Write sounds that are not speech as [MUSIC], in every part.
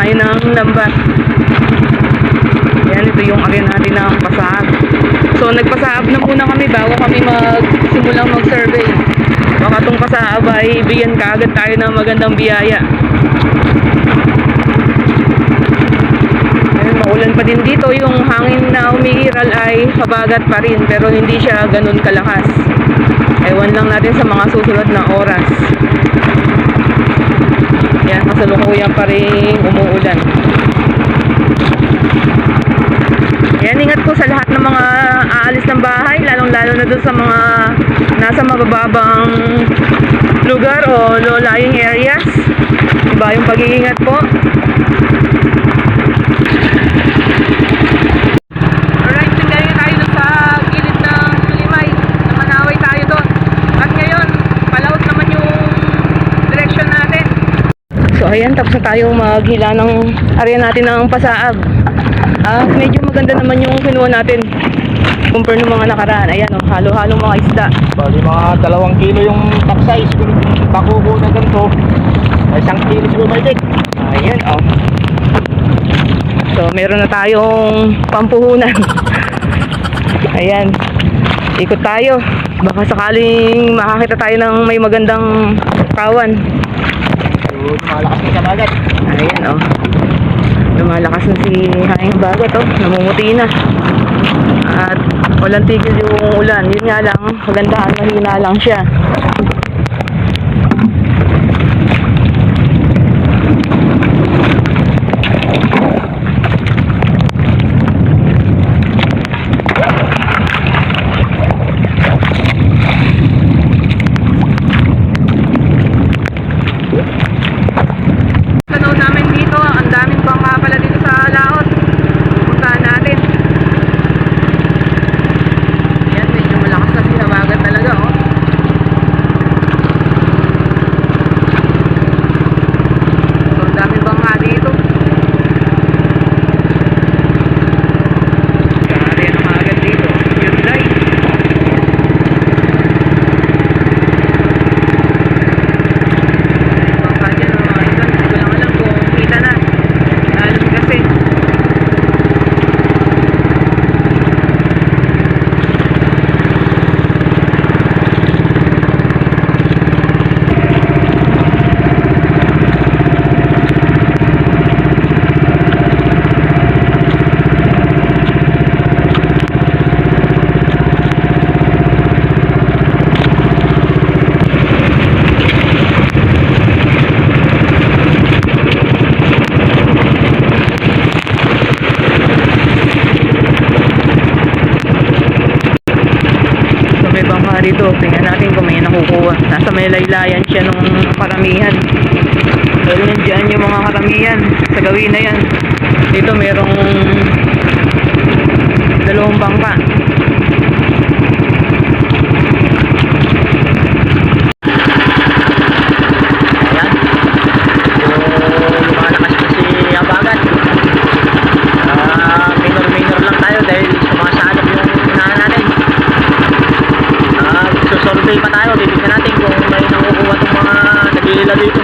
tayo ng lambat. Yan, ito yung area natin ng pasaab. So, nagpasaab na muna kami bago kami magsimulang mag-survey. Baka itong pasaab ay bigyan ka agad tayo ng magandang biyaya. Ayun, maulan pa din dito. Yung hangin na umiiral ay habagat pa rin pero hindi siya ganun kalakas. Ewan lang natin sa mga susunod na oras. Yan, kasalukuyan pa rin umuulan. Yan, ingat po sa lahat ng mga aalis ng bahay, lalong-lalo na doon sa mga nasa mabababang lugar o low-lying areas. Iba yung pag-iingat po. Alright, so ngayon tayo doon sa gilid ng Sulimay. Namanaway tayo doon. At ngayon, palaut naman yung direction natin. So ayan, tapos na tayo maghila ng area natin ng pasaab. Ah, medyo maganda naman yung kinuha natin. Compare ng mga nakaraan. Ayan, oh, halo-halo mga isda. Bali mga dalawang kilo yung top size. Kung pakuko na ganito, ay isang kilo siguro may. Ayan, oh. So, meron na tayong pampuhunan. [LAUGHS] Ayan. Ikot tayo. Baka sakaling makakita tayo ng may magandang kawan. So, malakas na sa bagat. Ayan, oh. Lumalakas na si Haing Bagat, oh. Namumuti na. At walang tigil yung ulan. Yun nga lang, kagandahan, mahina lang siya. Tanaw namin dito, ang daming bangka pala dito sa laot. Puntahan natin. Yan, medyo malakas na sinawagan talaga, oh. So, ang daming bangka dito. Kaya na maagad dito. Hyundai. Bangka dyan, mga idol. Hindi ko lang alam kung kita na. Alam kasi. So may bangka dito. Tingnan natin kung may nakukuha. Nasa may laylayan siya nung karamihan. Dahil nandiyan yung mga karamihan sa gawin na yan. Dito merong nagilila dito.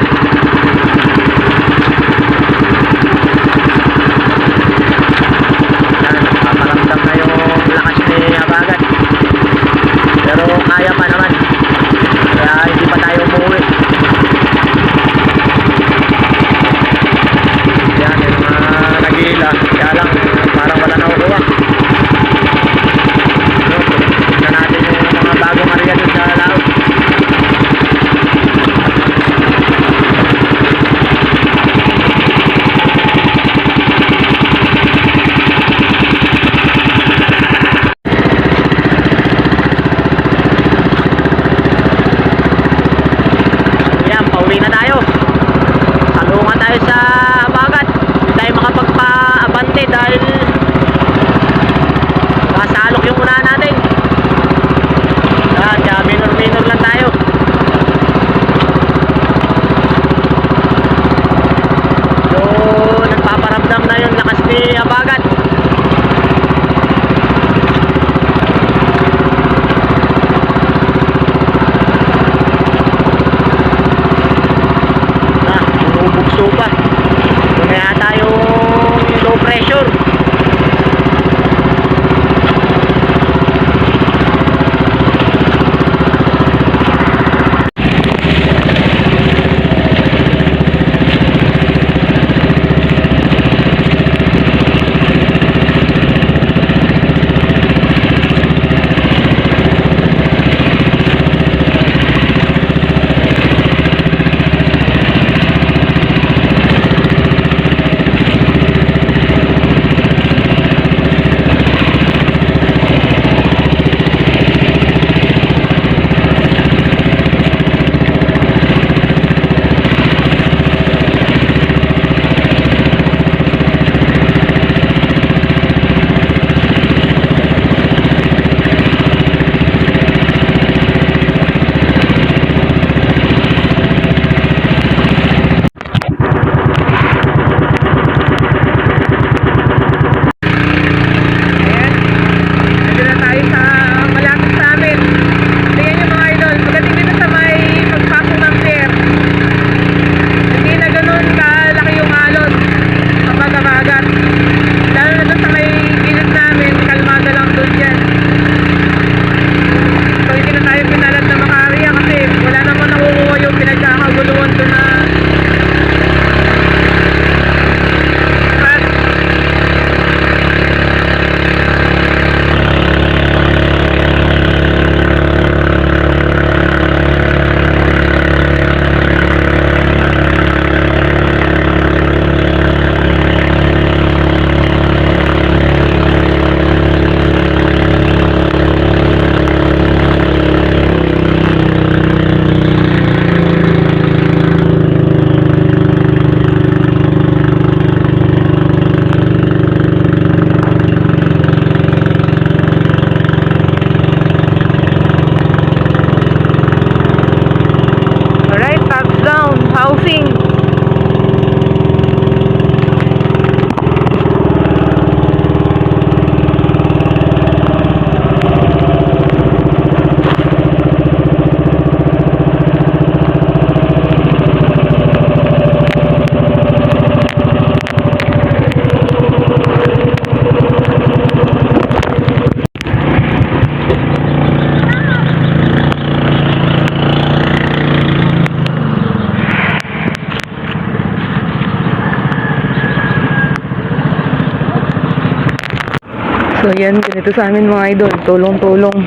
So yan, ganito sa amin mga idol, tulong-tulong.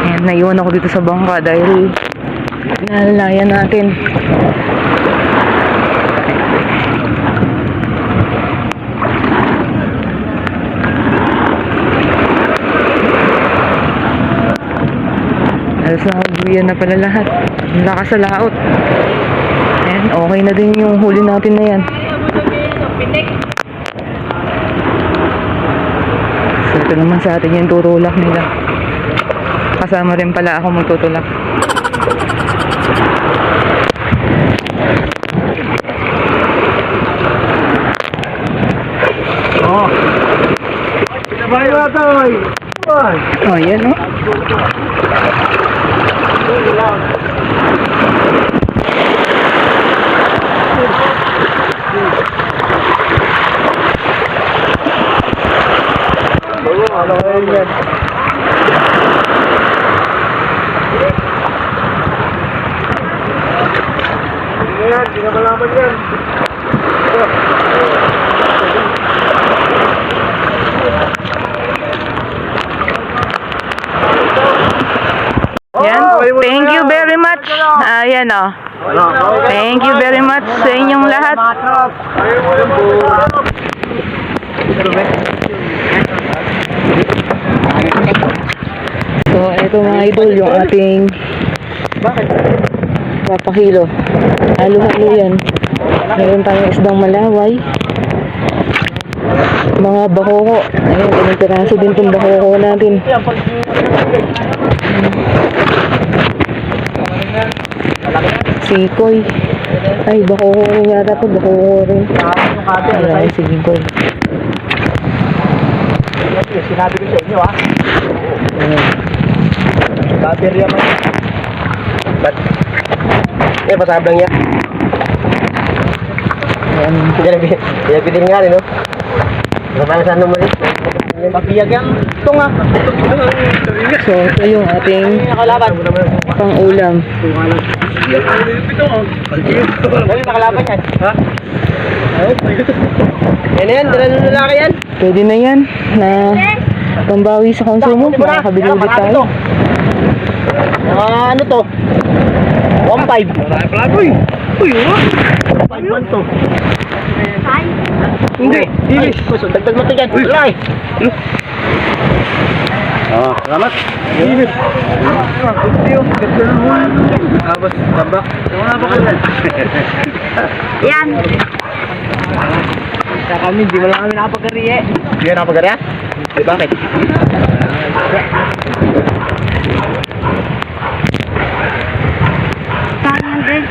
Ayan, naiwan ako dito sa bangka dahil nalalayan natin. Alas na hagbuyan na pala lahat. Lakas sa laot. Ayan, okay na din yung huli natin na yan. So ito naman sa atin yung tutulak nila. Kasama rin pala ako magtutulak. Oh. Sabay na tayo. Ay. Oh, yan oh. Ano kayo yan? Yan, di na malaman yan. Yan. Thank you very much. Ayan oh. Thank you very much sa inyong lahat. So, ito mga idol, yung ating papakilo. Halo-halo yan. Meron tayong isdang malaway. Mga bakoko. Ayan, ilang piraso din itong bakoko natin. Sikoy. Ay, bakoko rin yata to. Bakoko rin. Ayan, sikoy. Sinabi ko sa inyo ha. Ayan. Baterya man. Ba't? Eh, pasablang yan. Ayan. Kaya bidin nga rin, no? Kapag saan naman rin? Papiyag yan. Ito nga. So, ito yung ating pang-ulam. Dali nakalaban yan. Ha? Yan yan, dala ng lalaki yan. Pwede na yan na pambawi sa konsumo. Makakabili ulit tayo. Mga ano to? 1.5. Marami pala ko eh. Uy, ano? 5.1 to. Hindi. Hindi. Puso, dagdag mo ito dyan. Wala eh. Ah, salamat. Hindi. Tapos, tambak. Wala pa kayo. [LAUGHS] Yan. Sa kami, di wala kami nakapagkari eh. Hindi ka nakapagkari? Eh, bakit? Sayang din.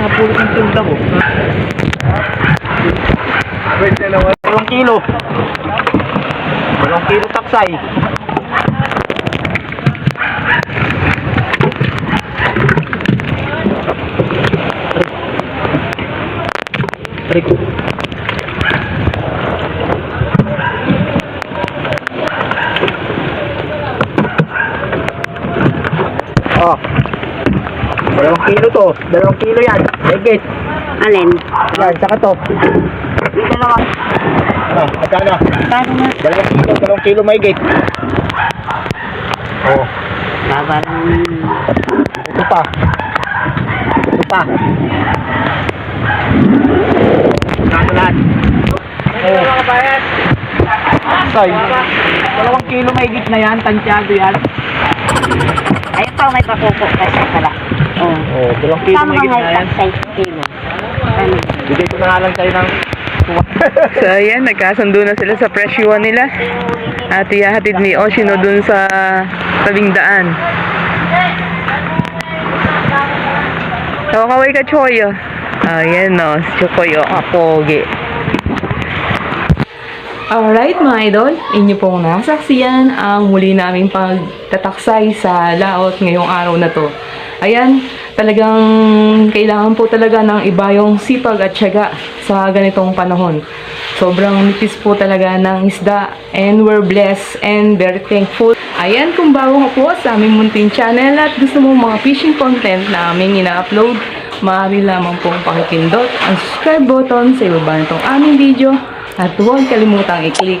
Wala nakapulot ng tunda ko. Dalawang kilo. Dalawang kilo taksay. Rico. Oh. Dalawang kilo to. Dalawang kilo yan. Higit. Alin? Yan, saka to. Dalawa. Ah, magkano? Paano nga? Dalawang kilo, dalawang kilo may gate. Oh, Babal. ito pa. Ito pa. Kano lahat? Oh. Say, dalawang kilo may gate na yan, tansyado yan. Ayun pa, may pakuko kasi pala. Oh. Oh, dalawang kilo Tama may nga na yan. yung 6 kilo. Ano? Bigay ko na nga lang sa'yo ng [LAUGHS] So, ayan, nagkasundo na sila sa presyuhan nila. At ihahatid ni Oshino dun sa tabing daan. So, kaway ka, Choy. oh. Ayan, no. Si Choy, oh. Kapogi. Alright mga idol, inyo pong nasaksiyan ang muli naming pagtataksay sa laot ngayong araw na to. Ayan, talagang kailangan po talaga ng iba yung sipag at syaga sa ganitong panahon. Sobrang nipis po talaga ng isda and we're blessed and very thankful. Ayan, kung bago ka po sa aming munting channel at gusto mo mga fishing content na aming ina-upload, maaari lamang pong pakipindot ang subscribe button sa ibaba nitong aming video at huwag kalimutang i-click